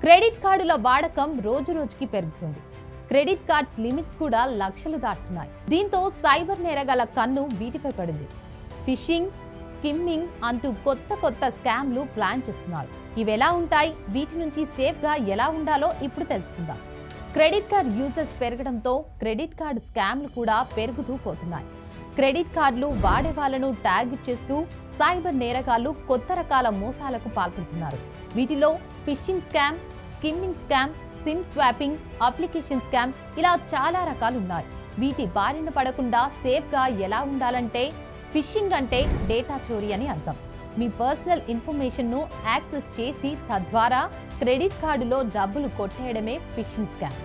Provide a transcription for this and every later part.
Credit కార్డుల వాడకం రోజు రోజుకి పెరుగుతుంది. క్రెడిట్ కార్డ్స్ లిమిట్స్ కూడా లక్షలు దాటుతున్నాయి. దీంతో సైబర్ నేరగాల కన్ను వీటిపై పడింది. ఫిషింగ్ స్కిమ్మింగ్ అంటూ కొత్త కొత్త స్కామ్లు ప్లాన్ చేస్తున్నారు. ఇవి ఎలా ఉంటాయి? వీటి నుంచి సేఫ్గా ఎలా ఉండాలో ఇప్పుడు తెలుసుకుందాం. క్రెడిట్ కార్డ్ యూజర్స్ పెరగడంతో క్రెడిట్ కార్డ్ స్కామ్లు కూడా పెరుగుతూ పోతున్నాయి. క్రెడిట్ కార్డులు వాడే వాళ్ళను టార్గెట్ చేస్తూ సైబర్ నేరగాళ్ళు కొత్త రకాల మోసాలకు పాల్పడుతున్నారు. వీటిలో phishing scam skimming scam SIM swapping application scam ఇలా చాలా రకాలు ఉన్నాయి. వీటి బారిన పడకుండా సేఫ్గా ఎలా ఉండాలంటే ఫిషింగ్ అంటే డేటా చోరీ అని అర్థం. మీ పర్సనల్ ఇన్ఫర్మేషన్ను యాక్సెస్ చేసి తద్వారా క్రెడిట్ కార్డులో డబ్బులు కొట్టేయడమే ఫిషింగ్ స్కామ్.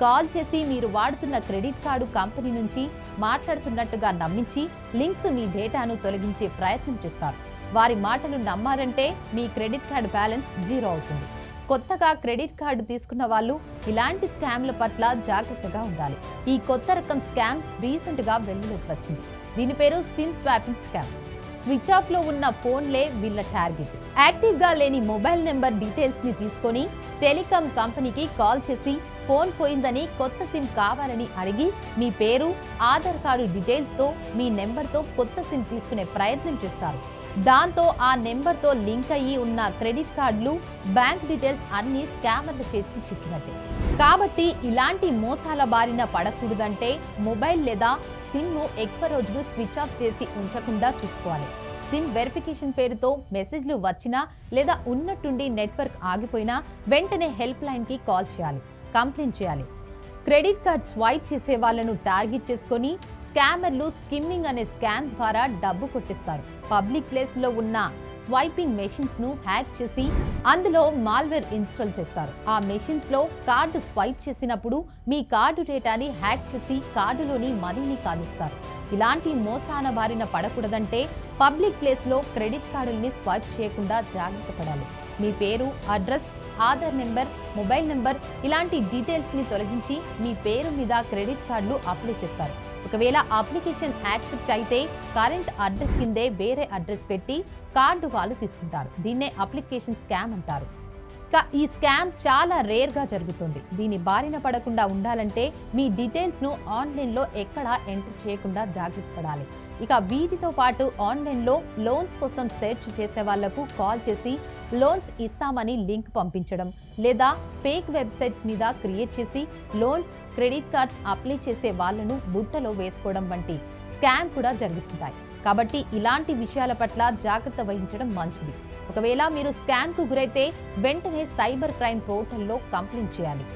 కాల్ చేసి మీరు వాడుతున్న క్రెడిట్ కార్డు కంపెనీ నుంచి మాట్లాడుతున్నట్టుగా నమ్మించి లింక్స్ మీ డేటాను తొలగించే ప్రయత్నం చేస్తారు. వారి మాటలు నమ్మారంటే మీ క్రెడిట్ కార్డు బ్యాలెన్స్ జీరో అవుతుంది. కొత్తగా క్రెడిట్ కార్డు తీసుకున్న వాళ్ళు ఇలాంటి స్కామ్ల పట్ల జాగ్రత్తగా ఉండాలి. ఈ కొత్త రకం స్కామ్ రీసెంట్గా వెలుగులోకి వచ్చింది. దీని పేరు సిమ్ స్వాపింగ్ స్కామ్. స్విచ్ ఆఫ్లో ఉన్న ఫోన్లే వీళ్ళ టార్గెట్. యాక్టివ్గా లేని మొబైల్ నెంబర్ డీటెయిల్స్ని తీసుకొని టెలికాం కంపెనీకి కాల్ చేసి ఫోన్ పోయిందని కొత్త సిమ్ కావాలని అడిగి మీ పేరు ఆధార్ కార్డు డీటెయిల్స్తో మీ నెంబర్తో కొత్త సిమ్ తీసుకునే ప్రయత్నం చేస్తారు. దాంతో ఆ నెంబర్తో లింక్ అయ్యి ఉన్న క్రెడిట్ కార్డులు బ్యాంక్ డీటెయిల్స్ అన్ని స్కామర్ల చేతికి చిక్కినట్టే. కాబట్టి ఇలాంటి మోసాల బారిన పడకూడదంటే మొబైల్ లేదా సిమ్ను ఎక్కువ రోజులు స్విచ్ ఆఫ్ చేసి ఉంచకుండా చూసుకోవాలి. సిమ్ వెరిఫికేషన్ పేరుతో మెసేజ్లు వచ్చినా లేదా ఉన్నట్టుండి నెట్వర్క్ ఆగిపోయినా వెంటనే హెల్ప్ లైన్కి కాల్ చేయాలి. కంప్లైంట్ చేయాలి. క్రెడిట్ కార్డ్ స్వైప్ చేసే వాళ్ళను టార్గెట్ చేసుకొని స్కామర్లు స్కిమ్మింగ్ అనే స్కామ్ ద్వారా డబ్బు కొట్టిస్తారు. పబ్లిక్ ప్లేస్లో ఉన్న స్వైపింగ్ మెషిన్స్ను హ్యాక్ చేసి అందులో మాల్వేర్ ఇన్స్టాల్ చేస్తారు. ఆ మెషిన్స్లో కార్డు స్వైప్ చేసినప్పుడు మీ కార్డు డేటాని హ్యాక్ చేసి కార్డులోని మనీని కాజేస్తారు. ఇలాంటి మోసాన బారిన పడకూడదంటే పబ్లిక్ ప్లేస్లో క్రెడిట్ కార్డుల్ని స్వైప్ చేయకుండా జాగ్రత్త పడాలి. మీ పేరు address Aadhaar number mobile number ఇలాంటి డీటెయిల్స్ని తొలగించి మీ పేరు మీద క్రెడిట్ కార్డులు అప్లై చేస్తారు. ఒకవేళ అప్లికేషన్ యాక్సెప్ట్ అయితే కరెంట్ అడ్రస్ కిందే వేరే అడ్రస్ పెట్టి కార్డు వాళ్ళు తీసుకుంటారు. దీన్నే అప్లికేషన్ స్కామ్ అంటారు. ఈ స్కామ్ చాలా రేర్గా జరుగుతుంది. దీని బారిన పడకుండా ఉండాలంటే మీ డీటెయిల్స్ను ఆన్లైన్లో ఎక్కడా ఎంటర్ చేయకుండా జాగ్రత్త పడాలి. ఇక వీటితో పాటు ఆన్లైన్లో లోన్స్ కోసం సెర్చ్ చేసే వాళ్ళకు కాల్ చేసి లోన్స్ ఇస్తామని లింక్ పంపించడం లేదా ఫేక్ వెబ్సైట్స్ మీద క్రియేట్ చేసి లోన్స్ క్రెడిట్ కార్డ్స్ అప్లై చేసే వాళ్ళను బుట్టలో వేసుకోవడం వంటి స్కామ్ కూడా జరుగుతుంటాయి. కాబట్టి ఇలాంటి విషయాల పట్ల జాగ్రత్త వహించడం మంచిది. ఒకవేళ మీరు స్కామ్కు గురైతే వెంటనే సైబర్ క్రైమ్ పోర్టల్లో కంప్లైంట్ చేయాలి.